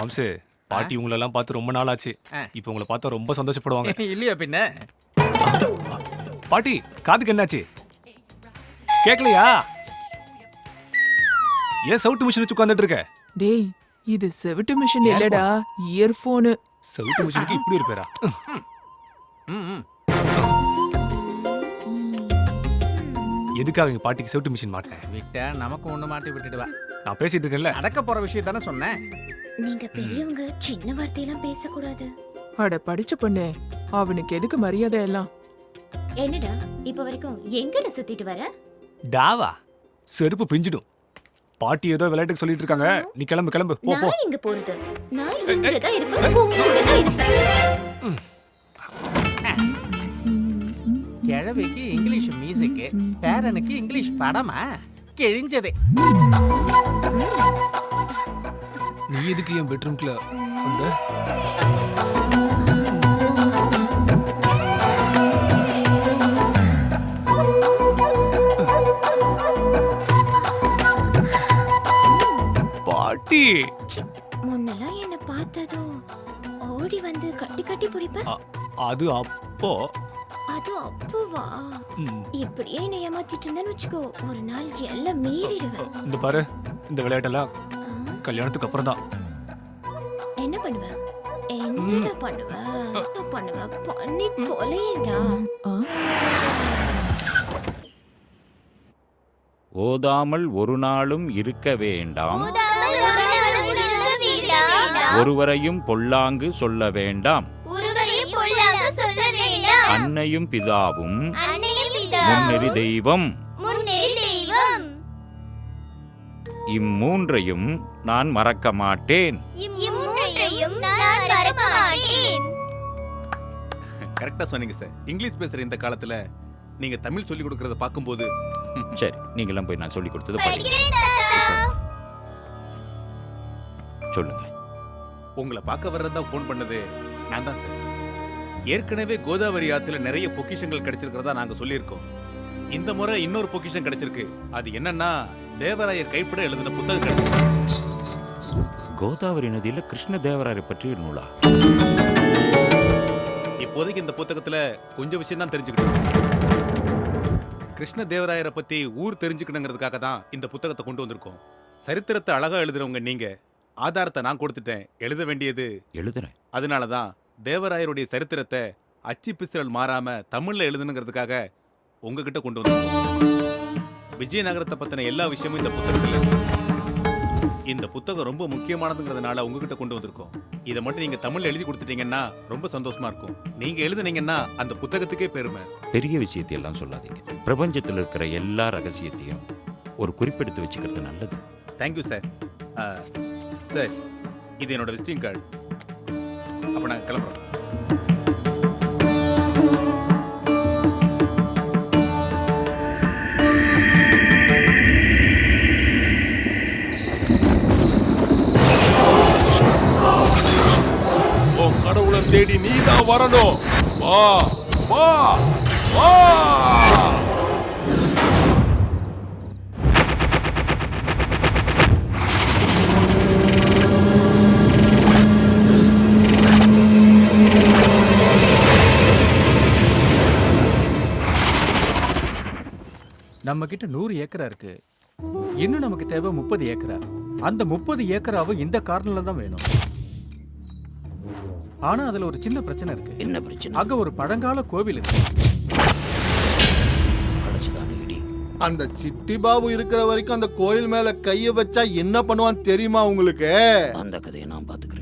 மாம்சு பாட்டி உங்களெல்லாம் பார்த்து ரொம்ப நாள் ஆச்சு. இப்போ உங்களை பார்த்தா ரொம்ப சந்தோஷப்படுவாங்க. இல்லையா பின்ன? பாட்டி காதுக்கு என்னாச்சு? கேட்கலையா ஏன் சவுட்டு மிஷின் வச்சு உட்காந்துட்டு இருக்க? டேய் இது செவிட்டு மிஷின் இல்லடா இயர்போனு சவுட்டு மிஷினுக்கு இப்படி ஒரு பேரா ம், ம். எதுக்காக எங்க பாட்டிக்கு செவுட்டு மிஷின் மாட்டேன்? விட்டா நமக்கு ஒண்ணு மாட்டி விட்டுடுவா. நான் பேசிட்டு இருக்கேன்ல. நடக்க போற விஷயம் தானே சொன்னேன். நீங்க பெரியவங்க சின்ன வார்த்தையெல்லாம் பேசக்கூடாது. அட படிச்ச பொண்ணு அவனுக்கு எதுக்கு மரியாதை எல்லாம்? என்னடா இப்ப வரைக்கும் எங்கட சுத்திட்டு வர? டாவா செருப்பு பிஞ்சிடும். பாட்டி ஏதோ விளையாட்டுக்கு சொல்லிட்டு இருக்காங்க. நீ கிளம்பு கிளம்பு. போ போ. நான் இங்க போறது. நான் இங்க தான் இருப்பேன். உங்களோட தான் இருப்பேன். கிழவிக்கு இங்கிலீஷ் மியூசிக் பேரனுக்கு இங்கிலீஷ் படமா? கிழிஞ்சது. நீ எதுக்கு என் பெட்ரூம்குள்ள வந்த? பாட்டி. முன்னெல்லாம் என்ன பார்த்ததும் ஓடி வந்து கட்டி கட்டி பிடிப்ப? அ- அது அப்போ. அது அப்பவா? ம், இப்படியே என்னை ஏமாத்திட்டு இருந்தேன்னு வச்சுக்கோ. ஒரு நாள் எல்லாம் மீறிடுவேன். இந்த பாரு இந்த விளையாட்டெல்லாம் கல்யாணத்துக்கு அப்புறம் தான் என்ன பண்ணுவ? என்னடா பண்ணுவ? என்ன பண்ணுவ? பண்ணி தொலையடா? ஓதாமல் ஒரு நாளும் இருக்க வேண்டாம். ஒருவரையும் பொல்லாங்கு சொல்ல வேண்டாம். அன்னையும் பிதாவும் அன்னையும் முன்னெறி பிதாவும் தெய்வம். இம்மூன்றையும் நான் மறக்க மாட்டேன் கரெக்டா சொன்னீங்க சார். இங்கிலீஷ் பேசுற இந்த காலத்துல நீங்க தமிழ் சொல்லி கொடுக்கறத பார்க்கும்போது சரி நீங்களாம் போய் நான் சொல்லி கொடுத்தது படிங்க. சொல்லுங்க. உங்களை பார்க்க வர்றதா ஃபோன் பண்ணது நான் தான் சார். ஏற்கனவே கோதாவரி ஆத்துல நிறைய பொக்கிஷங்கள் கிடைச்சிருக்கிறதா நாங்க சொல்லியிருக்கோம். இந்த முறை இன்னொரு பொக்கிஷம் கிடைச்சிருக்கு. அது என்னன்னா தேவராயர் கைப்பட எழுதின கிடைச்சிருக்கு கோதாவரி நதியில கிருஷ்ண தேவராயரை பற்றி ஒரு நூலா? இப்போதைக்கு இந்த புத்தகத்துல கொஞ்சம் விஷயம் தான் தெரிஞ்சுக்கிட்டோம் கிருஷ்ண தேவராயரை பத்தி ஊர் தெரிஞ்சுக்கணுங்கிறதுக்காக தான் இந்த புத்தகத்தை கொண்டு வந்திருக்கோம். சரித்திரத்தை அழகா எழுதுறவங்க நீங்க ஆதாரத்தை நான் கொடுத்துட்டேன். எழுத வேண்டியது எழுதுறேன். அதனால தான் தேவராயருடைய சரித்திரத்தை அச்சு பிசிறல் மாறாம தமிழ்ல எழுதணுங்கிறதுக்காக உங்ககிட்ட கொண்டு வந்திருக்கோம். விஜயநகரத்தை பத்தின எல்லா விஷயமும் இந்த புத்தகத்துல இருக்கு. இந்த புத்தகம் ரொம்ப முக்கியமானதுங்கிறதுனால உங்ககிட்ட கொண்டு வந்திருக்கோம். இதை மட்டும் நீங்க தமிழ்ல எழுதி கொடுத்துட்டீங்கன்னா ரொம்ப சந்தோஷமா இருக்கும். நீங்க எழுதுனீங்கன்னா அந்த புத்தகத்துக்கே பெருமை. பெரிய விஷயத்தை எல்லாம் சொல்லாதீங்க. பிரபஞ்சத்தில் இருக்கிற எல்லா ரகசியத்தையும் ஒரு குறிப்பெடுத்து வச்சுக்கிறது நல்லது. தேங்க்யூ சார் சார் இது என்னோட விசிட்டிங் கார்டு அப்ப நான் கிளம்புறோம். தேடி தேடி நீதான் வரணும். வா வா வா. நம்ம கிட்ட நூறு ஏக்கரா இருக்கு. இன்னும் நமக்கு தேவை முப்பது ஏக்கரா. அந்த முப்பது ஏக்கராவும் இந்த கார்னர்ல தான் வேணும். ஆனா அதுல ஒரு சின்ன பிரச்சனை இருக்கு. என்ன பிரச்சனை? அங்க ஒரு பழங்கால கோவில் இருக்கு. இடி. அந்த சிட்டி பாபு இருக்கிற வரைக்கும் அந்த கோயில் மேல கைய வச்சா என்ன பண்ணுவான் தெரியுமா உங்களுக்கு? அந்த கதையை நான் பாத்துக்கிறேன்.